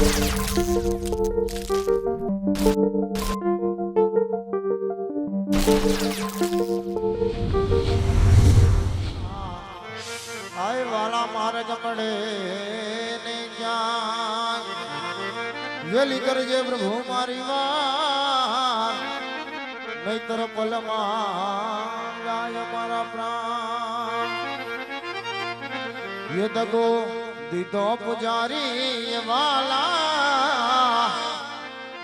આય વાલા મહારાજ મળે ને ક્યાં વેલી કરજે પ્રભુ મારી વાત નહીતર પલમાં ગાય મારા પ્રાણ યે દગો દીધો પુજારી વાલા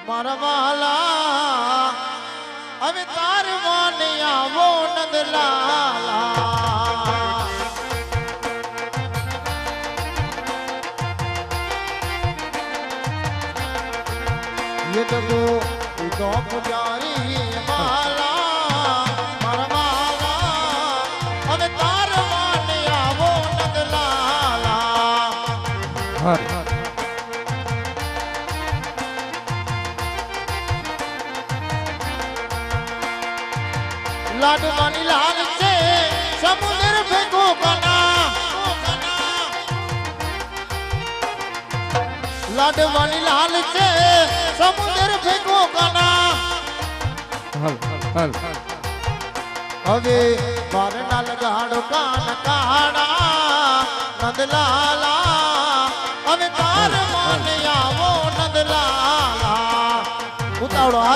મારા વાલા હવે તાર માને આવો નંદલાલા ये दगो દીધો પુજારી હર લાડવાની લાલ છે સમુદ્ર ભેગો કના લાડવાની લાલ છે સમુદ્ર ભેગો કના હલ હલ હવે મારે ના લગાડો કાન કાણા નંદલાલા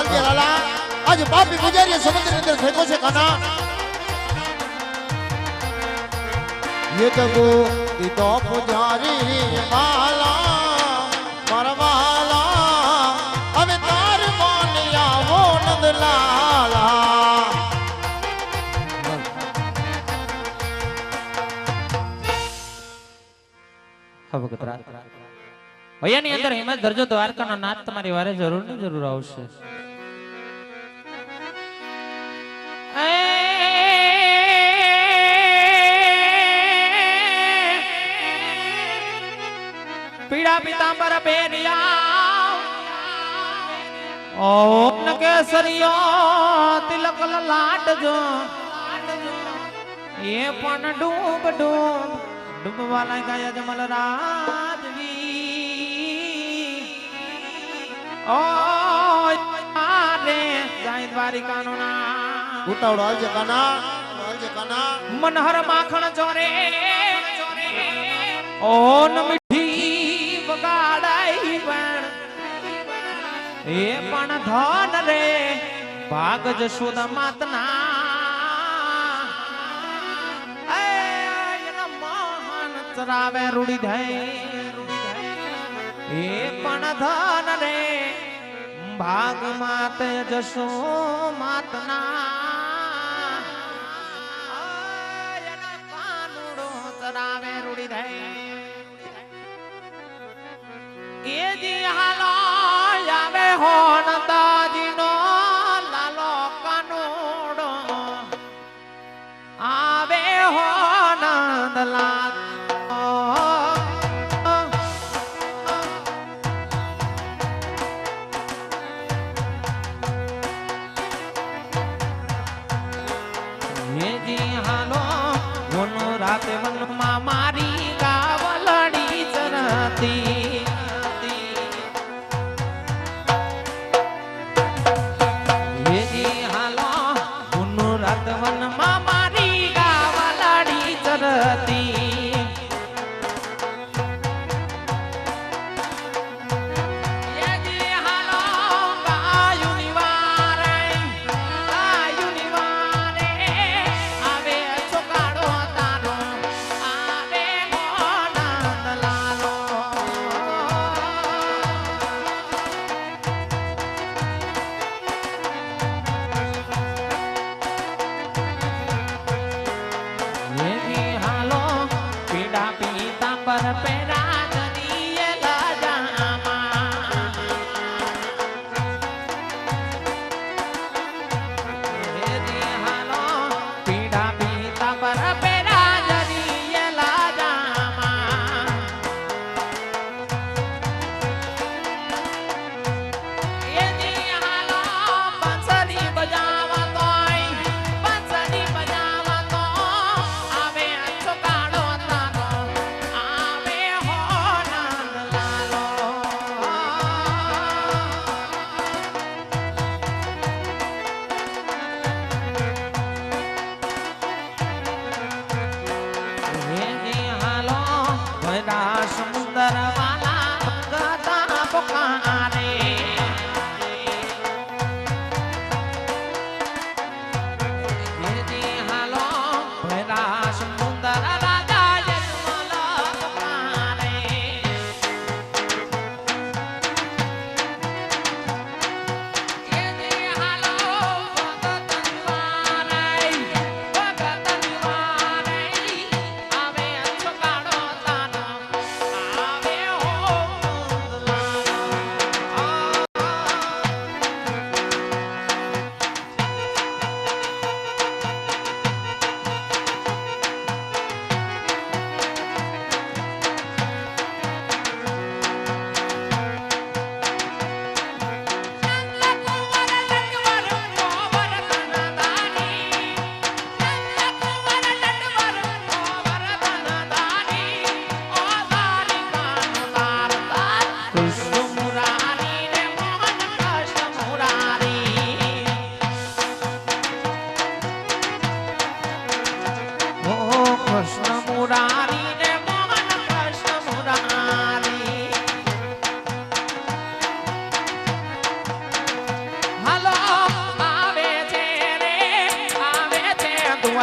ઉતાવળો હાલ જે લાલા આજે પાપી ગુજારીએ સમુદ્ર અંદર ફેંકો છે કાના ये दगो દીધો પુજારી માલા મારવાલા હવે તાર માને આવો નંદલાલા હવે કતરા ભૈયાની અંદર હિંમત ધરજો દ્વારકાનો નાથ તમારી વારે જરૂર ને જરૂર આવશે પીડા પિતાંબર બેરિયા ઓમ કેસરિયો તિલક લાટજો એ પણ ડૂબ ડૂબ ડૂબવા લાગ્યા જમલ રાજવી ઓ રે જાય દ્વારિકાનો ના ઉતાવળો આવજે કાના આવજે કાના. મનહર માખણ ચોરે. ઓ એ પણ ધન રે, ભાગ જશોદ માતના. એના મોહન ચરાવે રૂડી ધઈ એ પણ ધન રે, ભાગ માત જશો માતના. એના કાનુડો રૂડી ધઈ એ હાલો. મોનો રાતે મનમાં મારી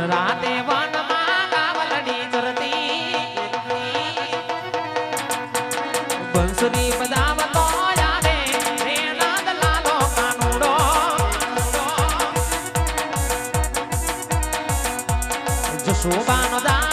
વનરાતે વનમાં કાવલડી ચરતી. બંસુરી બજાવતો આવે રે નાદ લાલો કાનુડો. જશોબાનો દા